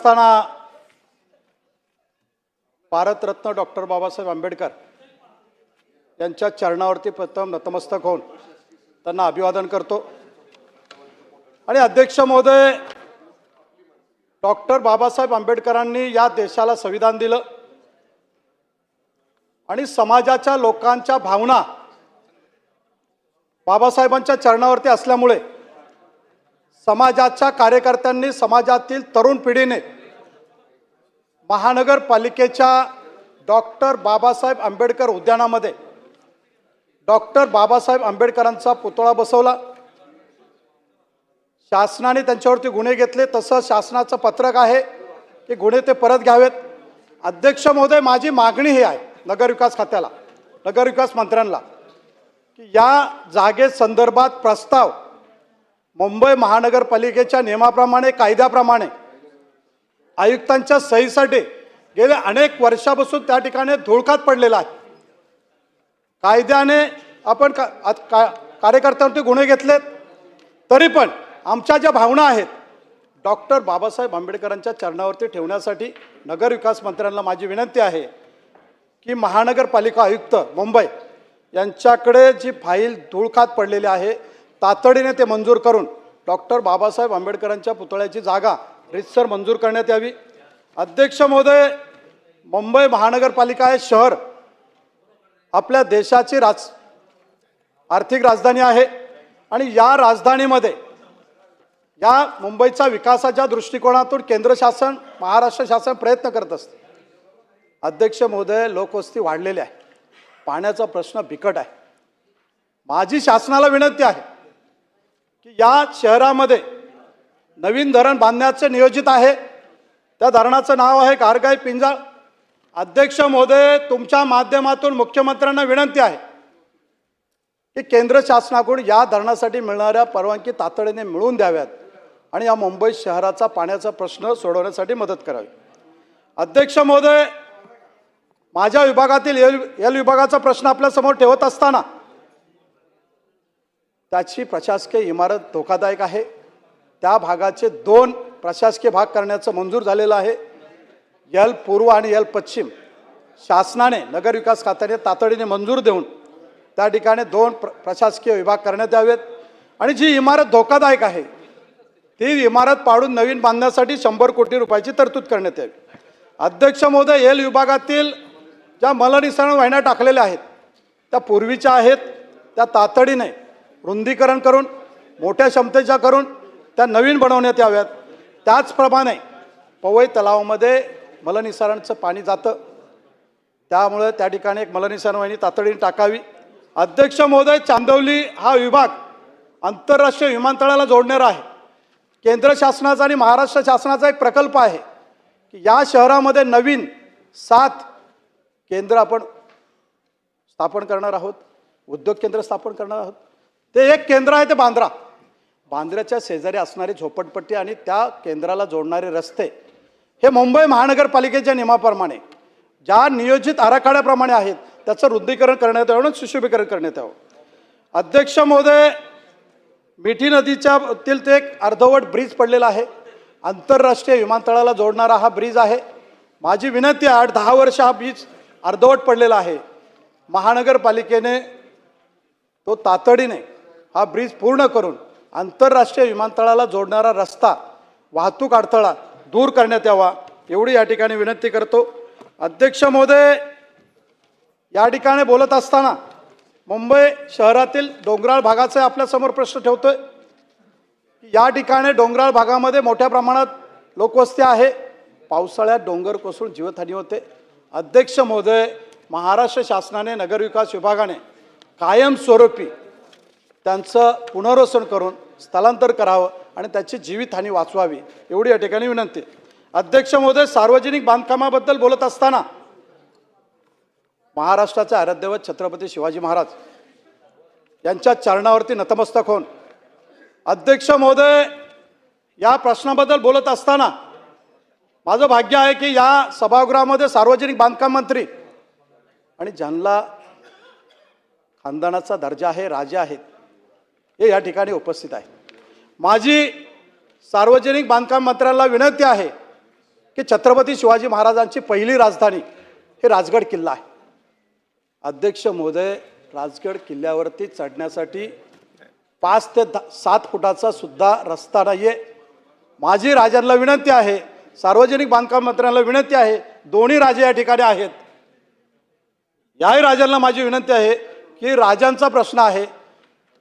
असताना भारतरत्न डॉक्टर बाबासाहेब आंबेडकर यांच्या चरणावरती प्रथम नतमस्तक होऊन त्यांना अभिवादन करतो. आणि अध्यक्ष महोदय डॉक्टर बाबासाहेब आंबेडकरांनी या देशाला संविधान दिलं. आणि समाजाच्या लोकांच्या भावना बाबासाहेबांच्या चरणावरती असल्यामुळे समाजाच्या कार्यकर्त्यांनी समाजातील तरुण पिढीने महानगरपालिकेच्या डॉक्टर बाबासाहेब आंबेडकर उद्यानामध्ये डॉक्टर बाबासाहेब आंबेडकरांचा पुतळा बसवला. शासनाने त्यांच्यावरती गुन्हे घेतले. तसं शासनाचं पत्रक आहे की गुन्हे ते परत घ्यावेत. अध्यक्ष महोदय माझी मागणी ही आहे नगरविकास खात्याला नगरविकास मंत्र्यांना की या जागेसंदर्भात प्रस्ताव मुंबई महानगरपालिकेच्या नियमाप्रमाणे कायद्याप्रमाणे आयुक्तांच्या सहीसाठी गेल्या अनेक वर्षापासून त्या ठिकाणी धुळकात पडलेला आहे. कायद्याने आपण का का कार्यकर्त्यांवरती गुन्हे घेतलेत तरी पण आमच्या ज्या भावना आहेत डॉक्टर बाबासाहेब आंबेडकरांच्या चरणावरती ठेवण्यासाठी नगरविकास मंत्र्यांना माझी विनंती आहे की महानगरपालिका आयुक्त मुंबई यांच्याकडे जी फाईल धुळखात पडलेली आहे तातडीने ते मंजूर करून डॉक्टर बाबासाहेब आंबेडकरांच्या पुतळ्याची जागा रितसर मंजूर करण्यात यावी. अध्यक्ष महोदय मुंबई महानगरपालिका हे शहर आपल्या देशाची राज आर्थिक राजधानी आहे आणि या राजधानीमध्ये या मुंबईच्या विकासाच्या दृष्टिकोनातून केंद्र शासन महाराष्ट्र शासन प्रयत्न करत असते. अध्यक्ष महोदय लोकवस्ती वाढलेली आहे. पाण्याचा प्रश्न बिकट आहे. माझी शासनाला विनंती आहे. की या शहरामध्ये नवीन धरण बांधण्याचं नियोजित आहे. त्या धरणाचं नाव आहे कारगाई पिंजाळ. अध्यक्ष महोदय तुमच्या माध्यमातून मुख्यमंत्र्यांना विनंती आहे की केंद्र शासनाकडून या धरणासाठी मिळणाऱ्या परवानगी तातडीने मिळवून द्याव्यात आणि या मुंबई शहराचा पाण्याचा प्रश्न सोडवण्यासाठी मदत करावी. अध्यक्ष महोदय माझ्या विभागातील एल एल विभागाचा प्रश्न आपल्यासमोर ठेवत असताना त्याची प्रशासकीय इमारत धोकादायक आहे. त्या भागाचे दोन प्रशासकीय भाग करण्याचं मंजूर झालेलं आहे. यल पूर्व आणि यल पश्चिम. शासनाने नगरविकास खात्याने तातडीने मंजूर देऊन त्या ठिकाणी दोन प्र प्रशासकीय विभाग करण्यात यावेत. आणि जी इमारत धोकादायक आहे ती इमारत पाडून नवीन बांधण्यासाठी शंभर कोटी रुपयाची तरतूद करण्यात यावी. अध्यक्ष महोदय एल विभागातील ज्या मलनिसरण वाहिन्या टाकलेल्या आहेत त्या पूर्वीच्या आहेत त्या तातडीने रुंदीकरण करून मोठ्या क्षमतेच्या करून त्या नवीन बनवण्यात याव्यात. त्याचप्रमाणे पवई तलावामध्ये मलनिसरणचं पाणी जातं. त्यामुळे त्या ठिकाणी एक मलनिसरण वाहिनी तातडीने टाकावी. अध्यक्ष महोदय चांदवली हा विभाग आंतरराष्ट्रीय विमानतळाला जोडणारा आहे. केंद्र शासनाचा आणि महाराष्ट्र शासनाचा एक प्रकल्प आहे की या शहरामध्ये नवीन सात केंद्र आपण स्थापन करणार आहोत. उद्योग केंद्र स्थापन करणार आहोत. ते एक केंद्र आहे ते बांद्रा. बांद्र्याच्या शेजारी असणारी झोपडपट्टी आणि त्या केंद्राला जोडणारे रस्ते हे मुंबई महानगरपालिकेच्या नियमाप्रमाणे ज्या नियोजित आराखड्याप्रमाणे आहेत त्याचं रुंदीकरण करण्यात यावं आणि सुशोभीकरण करण्यात यावं. अध्यक्ष महोदय मिठी नदीच्या तील ते एक अर्धवट ब्रिज पडलेला आहे. आंतरराष्ट्रीय विमानतळाला जोडणारा हा ब्रिज आहे. माझी विनंती आहे आठ दहा वर्ष हा ब्रिज अर्धवट पडलेला आहे. महानगरपालिकेने तो तातडीने हा ब्रिज पूर्ण करून आंतरराष्ट्रीय विमानतळाला जोडणारा रस्ता वाहतूक अडथळा दूर करण्यात यावा एवढी या ठिकाणी विनंती करतो. अध्यक्ष महोदय या ठिकाणी बोलत असताना मुंबई शहरातील डोंगराळ भागाचा आपल्यासमोर प्रश्न ठेवतोय. या ठिकाणी डोंगराळ भागामध्ये मोठ्या प्रमाणात लोकवस्ती आहे. पावसाळ्यात डोंगर कोसळून जीवतहानी होते. अध्यक्ष महोदय महाराष्ट्र शासनाने नगरविकास विभागाने कायमस्वरूपी त्यांचं पुनर्वसन करून स्थलांतर करावं आणि त्याची जीवितहानी वाचवावी एवढी या ठिकाणी विनंती. अध्यक्ष महोदय सार्वजनिक बांधकामाबद्दल बोलत असताना महाराष्ट्राचे आराध्यवत छत्रपती शिवाजी महाराज यांच्या चरणावरती नतमस्तक होऊन अध्यक्ष महोदय या प्रश्नाबद्दल बोलत असताना माझं भाग्य आहे की या सभागृहामध्ये सार्वजनिक बांधकाम मंत्री आणि ज्यांना खानदानाचा दर्जा आहे राजे आहेत हे या ठिकाणी उपस्थित आहे. माझी सार्वजनिक बांधकाम मंत्र्याला विनंती आहे की छत्रपती शिवाजी महाराजांची पहिली राजधानी हे राजगड किल्ला आहे. अध्यक्ष महोदय राजगड किल्ल्यावरती चढण्यासाठी पाच ते दा सात फुटाचा सुद्धा रस्ता नाही आहे माझी राजांना विनंती आहे सार्वजनिक बांधकाम मंत्र्यांना विनंती आहे दोन्ही राजे या ठिकाणी आहेत. याही राजांना माझी विनंती आहे की राजांचा प्रश्न आहे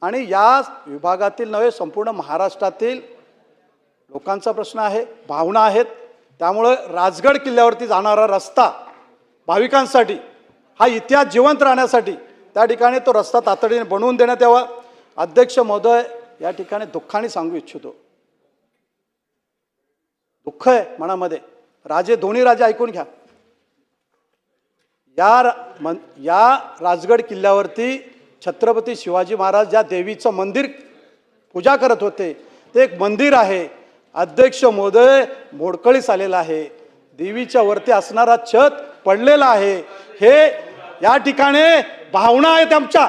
आणि या विभागातील नव्हे संपूर्ण महाराष्ट्रातील लोकांचा प्रश्न आहे भावना आहेत. त्यामुळं राजगड किल्ल्यावरती जाणारा रस्ता भाविकांसाठी हा इतिहास जिवंत राहण्यासाठी त्या ठिकाणी तो रस्ता तातडीने बनवून देण्यात यावा. अध्यक्ष महोदय या ठिकाणी दुःखाने सांगू इच्छितो. दुःख आहे मनामध्ये. राजे दोन्ही राजे ऐकून घ्या. या मन या राजगड किल्ल्यावरती छत्रपती शिवाजी महाराज ज्या देवीचं मंदिर पूजा करत होते ते एक मंदिर आहे. अध्यक्ष महोदय मोडकळीस आलेला आहे. देवीच्या वरती असणारा छत पडलेला आहे. हे या ठिकाणी भावना आहेत आमच्या.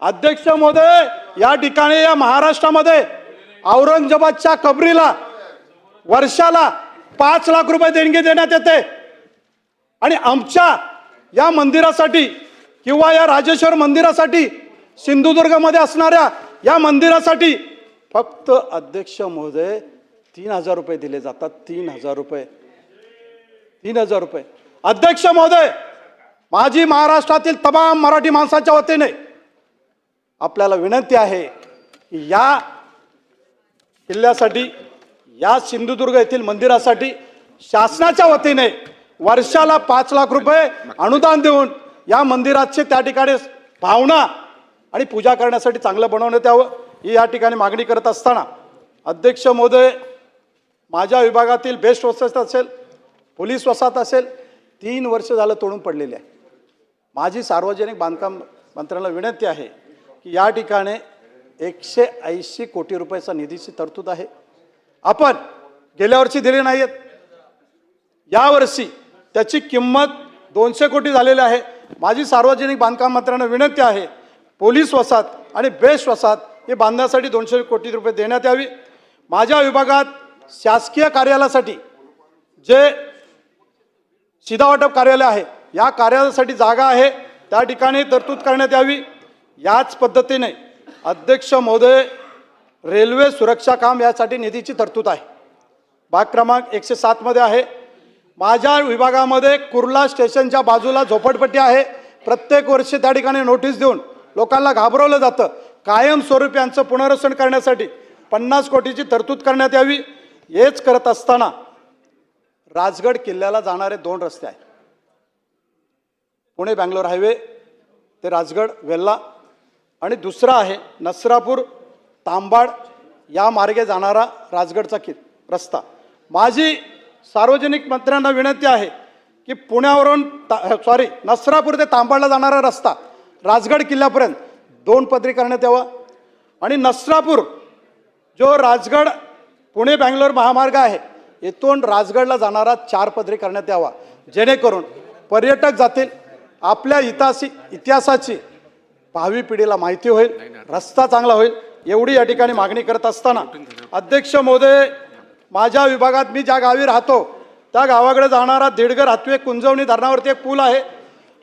अध्यक्ष महोदय या ठिकाणी या महाराष्ट्रामध्ये औरंगजेबाच्या कबरीला वर्षाला पाच लाख रुपये देणगी देण्यात येते. आणि आमच्या या मंदिरासाठी किंवा या राजेश्वर मंदिरासाठी सिंधुदुर्गमध्ये असणाऱ्या या मंदिरासाठी फक्त अध्यक्ष महोदय तीन हजार रुपये दिले जातात. तीन हजार रुपये. तीन हजार रुपये. अध्यक्ष महोदय माझी महाराष्ट्रातील तमाम मराठी माणसाच्या वतीने आपल्याला विनंती आहे की या किल्ल्यासाठी या सिंधुदुर्ग येथील मंदिरासाठी शासनाच्या वतीने वर्षाला पाच लाख रुपये अनुदान देऊन या मंदिराचे त्या ठिकाणी भावना आणि पूजा करण्यासाठी चांगलं बनवण्यात यावं ही या ठिकाणी मागणी करत असताना अध्यक्ष महोदय माझ्या विभागातील बेस्ट वसाहत असेल पोलीस वसाहत असेल तीन वर्ष झालं तोडून पडलेली आहे. माझी सार्वजनिक बांधकाम मंत्र्यांना विनंती आहे की या ठिकाणी एकशे ऐंशी कोटी रुपयाचा निधीची तरतूद आहे. आपण गेल्या वर्षी दिले नाही आहेत यावर्षी त्याची किंमत दोनशे कोटी झालेली आहे. माझी सार्वजनिक बांधकाम मंत्र्यांना विनंती आहे पोलीस वसात आणि बेस्ट वसात हे बांधण्यासाठी दोनशे कोटी रुपये देण्यात यावी. माझ्या विभागात शासकीय कार्यालयासाठी जे शिधावाटप कार्यालय आहे या कार्यालयासाठी जागा आहे त्या ठिकाणी तरतूद करण्यात यावी. याच पद्धतीने अध्यक्ष महोदय रेल्वे सुरक्षा काम यासाठी निधीची तरतूद आहे. भाग क्रमांक एकशे सातमध्ये आहे. माझ्या विभागामध्ये कुर्ला स्टेशनच्या बाजूला झोपडपट्टी आहे. प्रत्येक वर्षी त्या ठिकाणी नोटीस देऊन लोकांना घाबरवलं जातं. कायमस्वरूपी यांचं पुनर्वसन करण्यासाठी पन्नास कोटीची तरतूद करण्यात यावी. हेच करत असताना राजगड किल्ल्याला जाणारे दोन रस्ते आहेत. पुणे बँगलोर हायवे ते राजगड वेल्ला आणि दुसरा आहे नसरापूर तांबाड या मार्गे जाणारा राजगडचा कि रस्ता. माझी सार्वजनिक मंत्र्यांना विनंती आहे की पुण्यावरून ता सॉरी नसरापूर ते तांबाडला जाणारा रस्ता राजगड किल्ल्यापर्यंत दोन पदरी करण्यात यावा. आणि नसरापूर जो राजगड पुणे बँगलोर महामार्ग आहे येथून राजगडला जाणारा चार पदरी करण्यात यावा. जेणेकरून पर्यटक जातील आपल्या इतिहासी इतिहासाची भावी पिढीला माहिती होईल रस्ता चांगला होईल एवढी या ठिकाणी मागणी करत असताना अध्यक्ष महोदय माझ्या विभागात मी ज्या गावी राहतो त्या गावाकडे जाणारा दीडगर हातवे कुंजवणी धरणावरती एक पूल आहे.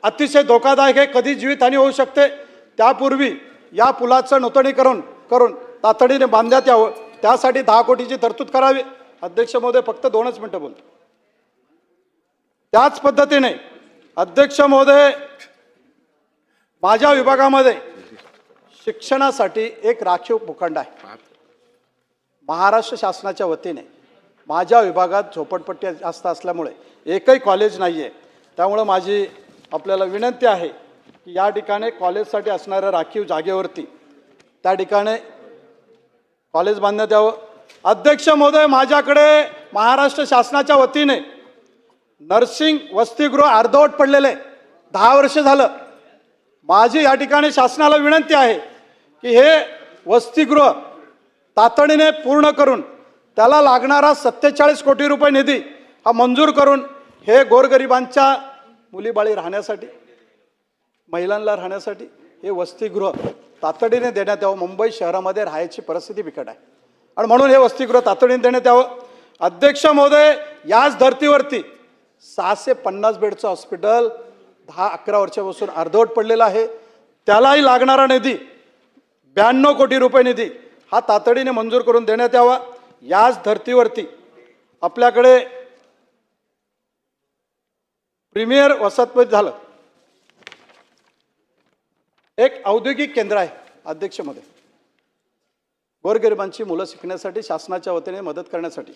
अतिशय धोकादायक आहे कधी जीवितहानी होऊ शकते. त्यापूर्वी या पुलाचं नूतनीकरण करून तातडीने बांधण्यात यावं. त्यासाठी दहा कोटीची तरतूद करावी. अध्यक्ष महोदय फक्त दोनच मिनटं बोलतो त्याच पद्धतीने अध्यक्ष महोदय माझ्या विभागामध्ये शिक्षणासाठी एक राखीव भूखंड आहे. महाराष्ट्र शासनाच्या वतीने माझ्या विभागात झोपडपट्टी जास्त असल्यामुळे एकही कॉलेज नाही आहे त्यामुळं माझी आपल्याला विनंती आहे की या ठिकाणी कॉलेजसाठी असणाऱ्या राखीव जागेवरती त्या ठिकाणी कॉलेज बांधण्यात यावं. अध्यक्ष महोदय माझ्याकडे महाराष्ट्र शासनाच्या वतीने नर्सिंग वसतिगृह अर्धवट पडलेले दहा वर्ष झालं. माझी या ठिकाणी शासनाला विनंती आहे की हे वसतिगृह तातडीने पूर्ण करून त्याला लागणारा सत्तेचाळीस कोटी रुपये निधी हा मंजूर करून हे गोरगरिबांच्या मुलीबाळी राहण्यासाठी महिलांना राहण्यासाठी हे वसतिगृह तातडीने देण्यात यावं. मुंबई शहरामध्ये राहायची परिस्थिती बिकट आहे. आणि म्हणून हे वसतिगृह तातडीने देण्यात यावं. अध्यक्ष महोदय याच धर्तीवरती सहाशे पन्नास बेडचं हॉस्पिटल दहा अकरा वर्षापासून अर्धवट पडलेलं आहे. त्यालाही लागणारा निधी ब्याण्णव कोटी रुपये निधी हा तातडीने मंजूर करून देण्यात यावा. याच धर्तीवरती आपल्याकडे प्रीमियर वसतपत झालं. एक औद्योगिक केंद्र आहे अध्यक्षमध्ये. गोरगरिबांची मुलं शिकण्यासाठी शासनाच्या वतीने मदत करण्यासाठी.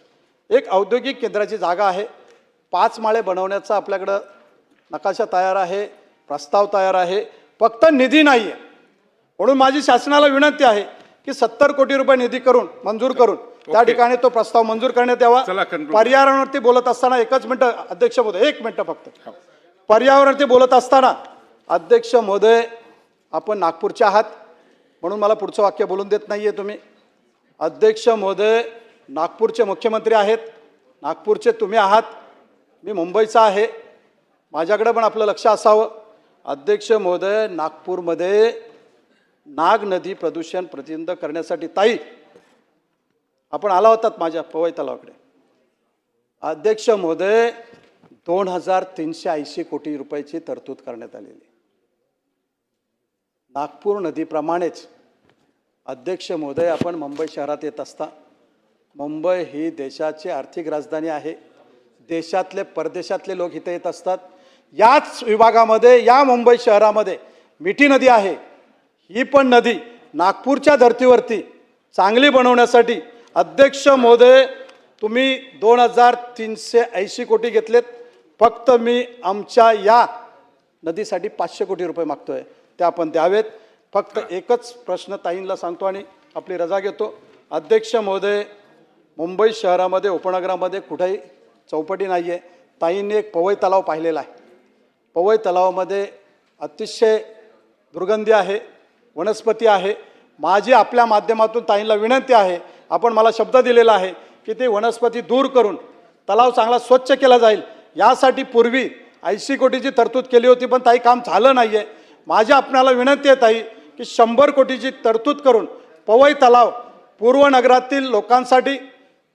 एक औद्योगिक केंद्राची जागा आहे. पाच माळे बनवण्याचा आपल्याकडं नकाशा तयार आहे प्रस्ताव तयार आहे. फक्त निधी नाही आहे म्हणून माझी शासनाला विनंती आहे की सत्तर कोटी रुपये निधी करून मंजूर करून त्या. ठिकाणी तो प्रस्ताव मंजूर करण्यात यावा. पर्यावरणावरती बोलत असताना एकच मिनिटं अध्यक्ष महोदय एक मिनिटं फक्त. पर्यावरणावरती बोलत असताना अध्यक्ष महोदय आपण नागपूरचे आहात म्हणून मला पुढचं वाक्य बोलून देत नाहीये तुम्ही. अध्यक्ष महोदय नागपूरचे मुख्यमंत्री आहेत नागपूरचे तुम्ही आहात मी मुंबईचा आहे. माझ्याकडे पण आपलं लक्ष असावं. अध्यक्ष महोदय नागपूरमध्ये नाग नदी प्रदूषण प्रतिबंध करण्यासाठी ताई आपण आला होतात माझ्या पवई तलावाकडे. अध्यक्ष महोदय दोन हजार तीनशे ऐंशी कोटी रुपयाची तरतूद करण्यात आलेली. नागपूर नदीप्रमाणेच अध्यक्ष महोदय आपण मुंबई शहरात येत असता मुंबई ही देशाची आर्थिक राजधानी आहे. देशातले परदेशातले लोक इथे येत असतात. याच विभागामध्ये या मुंबई शहरामध्ये मिठी नदी आहे. ही पण नदी नागपूरच्या धर्तीवरती चांगली बनवण्यासाठी अध्यक्ष महोदय तुम्ही दोन हजार तीनशे ऐंशी कोटी घेतलेत. फक्त मी आमच्या या नदीसाठी पाचशे कोटी रुपये मागतो आहे ते आपण द्यावेत. फक्त एकच प्रश्न ताईंना सांगतो आणि आपली रजा घेतो. अध्यक्ष महोदय मुंबई शहरामध्ये उपनगरामध्ये कुठेही चौपटी नाही आहे ताईंनी एक पवई तलाव पाहिलेला आहे. पवई तलावामध्ये अतिशय दुर्गंधी आहे वनस्पती आहे. माझी आपल्या माध्यमातून ताईंना विनंती आहे आपण मला शब्द दिलेला आहे की ते वनस्पती दूर करून तलाव चांगला स्वच्छ केला जाईल. यासाठी पूर्वी ऐंशी कोटीची तरतूद केली होती पण ताई काम झालं नाही आहे माझी आपल्याला विनंती आहे ताई की शंभर कोटीची तरतूद करून पवई तलाव पूर्व नगरातील लोकांसाठी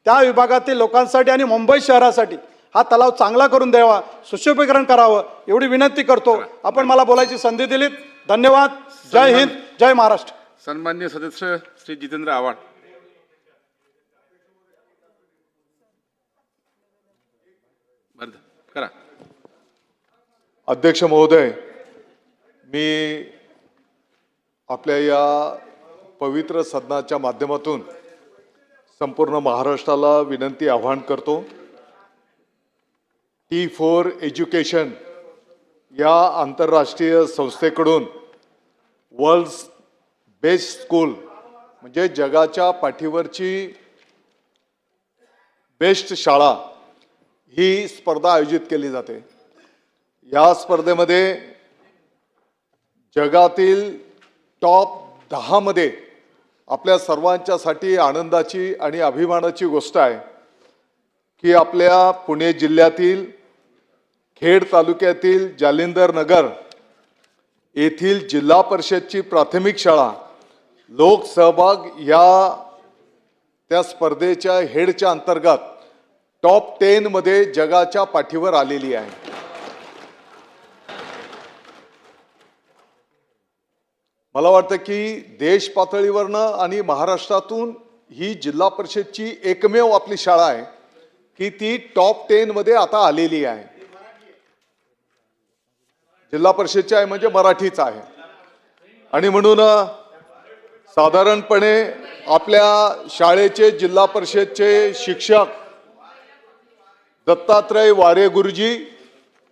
त्या विभागातील लोकांसाठी आणि मुंबई शहरासाठी हा तलाव चांगला करून द्यावा सुशोभीकरण करावं एवढी विनंती करतो. आपण मला बोलायची संधी दिलीत. धन्यवाद. जय हिंद. जय महाराष्ट्र. सन्मान्य सदस्य श्री जितेंद्र आव्हाड. करा. अध्यक्ष महोदय मी आपल्या या पवित्र सदनाच्या माध्यमातून संपूर्ण महाराष्ट्राला विनंती आव्हान करतो. टी फोर एज्युकेशन या आंतरराष्ट्रीय संस्थेकडून वर्ल्ड्स बेस्ट स्कूल म्हणजे जगाच्या पाठीवरची बेस्ट शाळा ही स्पर्धा आयोजित केली जाते. या स्पर्धेमध्ये जगातील टॉप दहामध्ये आपल्या सर्वांच्यासाठी आनंदाची आणि अभिमानाची गोष्ट आहे की आपल्या पुणे जिल्ह्यातील खेड तालुक्यातील जालिंदर नगर येथील जिल्हा परिषदची प्राथमिक शाळा लोकसहभाग या त्या स्पर्धेच्या हेडच्या अंतर्गत टॉप टेनमध्ये जगाच्या पाठीवर आलेली आहे. मला वाटतं की देश पातळीवरनं आणि महाराष्ट्रातून ही जिल्हा परिषदची एकमेव आपली शाळा आहे की ती टॉप टेनमध्ये आता आलेली आहे. जिल्हा परिषदची आहे म्हणजे मराठीच आहे. आणि म्हणून साधारणपणे आपल्या शाळेचे जिल्हा परिषदचे शिक्षक दत्तात्रय वारे गुरुजी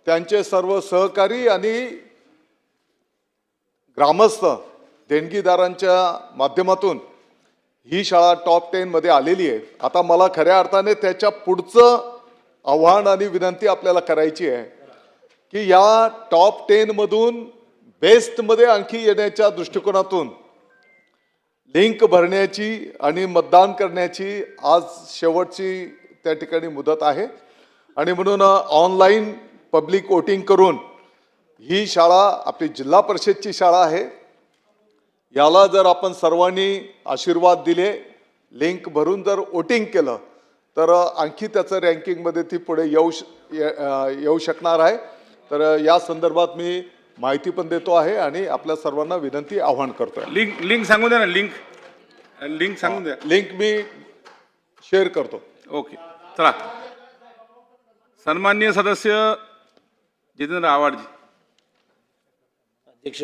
त्यांचे सर्व सहकारी आणि ग्रामस्थ देणगीदारांच्या माध्यमातून ही शाळा टॉप टेनमध्ये आलेली आहे. आता मला खऱ्या अर्थाने त्याच्या पुढचं आव्हान आणि विनंती आपल्याला करायची आहे की या टॉप टेनमधून बेस्टमध्ये आणखी येण्याच्या दृष्टिकोनातून लिंक भरण्याची आणि मतदान करण्याची आज शेवटची त्या ठिकाणी मुदत आहे. आणि म्हणून ऑनलाईन पब्लिक वोटिंग करून ही शाळा आपली जिल्हा परिषदची शाळा आहे. याला जर आपण सर्वांनी आशीर्वाद दिले लिंक भरून जर वोटिंग केलं तर आणखी त्याचं रँकिंगमध्ये ती पुढे येऊ श येऊ शकणार आहे. तर या संदर्भात मी माहिती पण देतो आहे आणि आपल्या सर्वांना विनंती आव्हान करतोय. लिंक लिंक सांगून द्या ना लिंक लिंक सांगून द्या. लिंक मी शेअर करतो. ओके चला. सन्मान्य सदस्य जितेंद्र आव्हाडजी अध्यक्ष